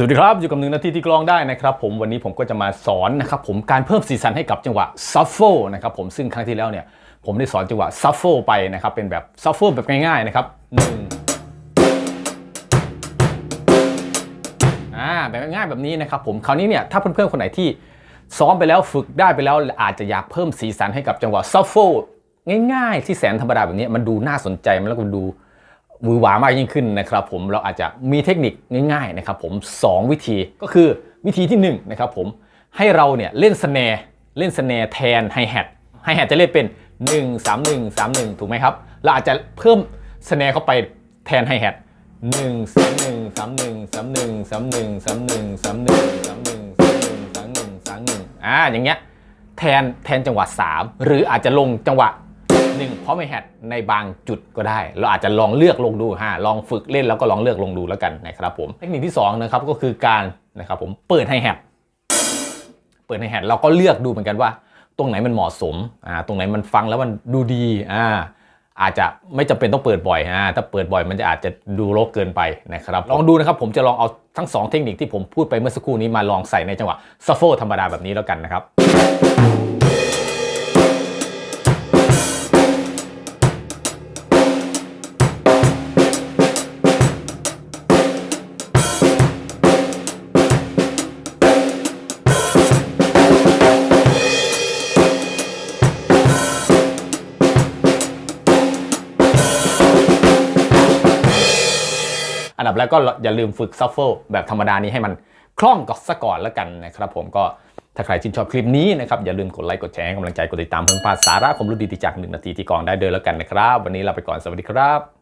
สวัสดีครับ อยู่กับหนึ่งนาทีที่กลองได้นะครับผมวันนี้ผมก็จะมาสอนนะครับผมการเพิ่มสีสันให้กับจังหวะซัฟเฟิลนะครับผมซึ่งครั้งที่แล้วเนี่ยผมได้สอนจังหวะซัฟเฟิลไปนะครับเป็นแบบซัฟเฟิลแบบง่ายๆนะครับหนึ่งอ่าแบบง่ายๆแบบนี้นะครับผมคราวนี้เนี่ยถ้าเพื่อนๆคนไหนที่ซ้อมไปแล้วฝึกได้ไปแล้วอาจจะอยากเพิ่มสีสันให้กับจังหวะซัฟเฟิลง่ายๆ ที่แสนธรรมดาแบบนี้มันดูน่าสนใจมันแล้วก็ดู วือหวามากยิ่งขึ้นนะครับผมเราอาจจะมีเทคนิคง่ายๆนะครับผม2 วิธีก็คือวิธีที่1นะครับผมให้เราเนี่ยเล่นสแนร์เล่นสแนร์แทนไฮแฮทไฮแฮทจะเล่นเป็น 1 3 1 3 1 ถูกไหมครับ เราอาจจะเพิ่มสแนร์เข้าไปแทนไฮแฮท1 3 1 3 1 3 1 3 1 3 1 3 1 3 1 3 1 3 1 3 1อ่าอย่างเงี้ยแทนแทนจังหวะ 3 หรืออาจจะลงจังหวะ หนึ่งเพราะไม่แฮดในบางจุดก็ได้ เราอาจจะลองเลือกลงดูฮะลองฝึกเล่นแล้วก็ลองเลือกลงดูแล้วกันนะครับผมเทคนิคที่2นะครับก็คือการนะครับผมเปิดไฮแฮดเปิดไฮแฮดเราก็เลือกดูเหมือนกันว่า ตรงไหนมันเหมาะสมอ่าตรงไหนมันฟังแล้วมันดูดีอ่าอาจจะไม่จำเป็นต้องเปิดบ่อยอ่าถ้าเปิดบ่อยมันจะอาจจะดูรกเกินไปนะครับ ลองดูนะครับผมจะลองเอาทั้งสองเทคนิคที่ผมพูดไปเมื่อสักครู่นี้มาลองใส่ในจังหวะซัฟเฟิลธรรมดาแบบนี้แล้วกันนะครับ อันดับแรกก็อย่าลืมฝึกซัฟเฟิลแบบธรรมดานี้ให้มันคล่องก่อนซะก่อนแล้วกันนะครับผมก็ถ้าใครชื่นชอบคลิปนี้นะครับอย่าลืมกดไลค์กดแชร์กำลังใจกดติดตามเพื่อนพาสาระความรู้ดีๆจากหนึ่งนาทีที่กองได้เดินแล้วกันนะครับ วันนี้ลาไปก่อนสวัสดีครับ